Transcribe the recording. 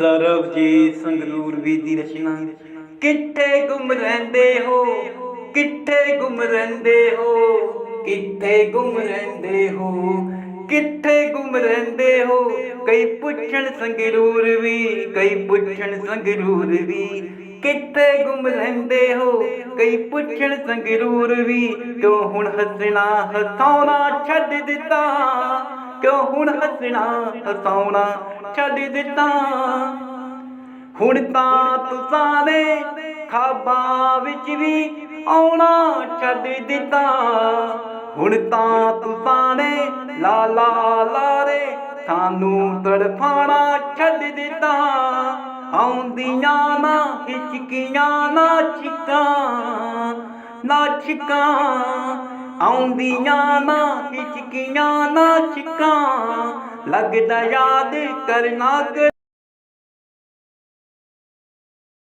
ਸਰਬਜੀਤ ਸੰਗਰੂਰ ਵੀ ਦੀ ਰਚਨਾ। ਕਿੱਥੇ ਗੁੰਮ ਰਹਿੰਦੇ ਹੋ? ਕਿੱਥੇ ਗੁੰਮ ਰਹਿੰਦੇ ਹੋ? ਕਿੱਥੇ ਗੁੰਮ ਰਹਿੰਦੇ ਹੋ? ਕਿੱਥੇ ਗੁੰਮ ਰਹਿੰਦੇ ਹੋ? ਕਈ ਪੁੱਛਣ ਸੰਗਰੂਰ ਵੀ, ਕਈ ਪੁੱਛਣ ਸੰਗਰੂਰ ਵੀ। ਕਿੱਥੇ ਗੁੰਮ ਰਹਿੰਦੇ ਹੋ? ਕਈ ਪੁੱਛਣ ਸੰਗਰੂਰ ਵੀ। ਕਿਉਂ ਹੁਣ ਹੱਸਣਾ, ਹਸਾਉਣਾ ਛੱਡ ਦਿੱਤਾ? ਕਿਉਂ ਹੁਣ ਹੱਸਣਾ, ਹਸਾਉਣਾ, ਛੱਡ ਦਿੱਤਾ? ਹੁਣ ਤਾਂ ਤੁਸਾਂ ਨੇ ਖਾਬਾਂ ਵਿੱਚ ਵੀ ਆਉਣਾ ਛੱਡ ਦਿੱਤਾ। ਹੁਣ ਤਾਂ ਤੁਸਾਂ ਨੇ ਲਾ ਲਾ ਲਾਰੇ ਸਾਨੂੰ ਤੜਫਾਣਾ ਛੱਡ ਦਿੱਤਾ। ਆਉਂਦੀਆਂ ਨਾ ਹਿਚਕੀਆਂ, ਨਾ ਚਿਕਾਂ ਨਾ ਚਿਕਾਂ ਆਉਂਦੀਆਂ ਨਾ ਹਿਚਕੀਆਂ ਨਾ ਚਿਕਾਂ। ਲੱਗਦਾ ਯਾਦ ਕਰਨਾ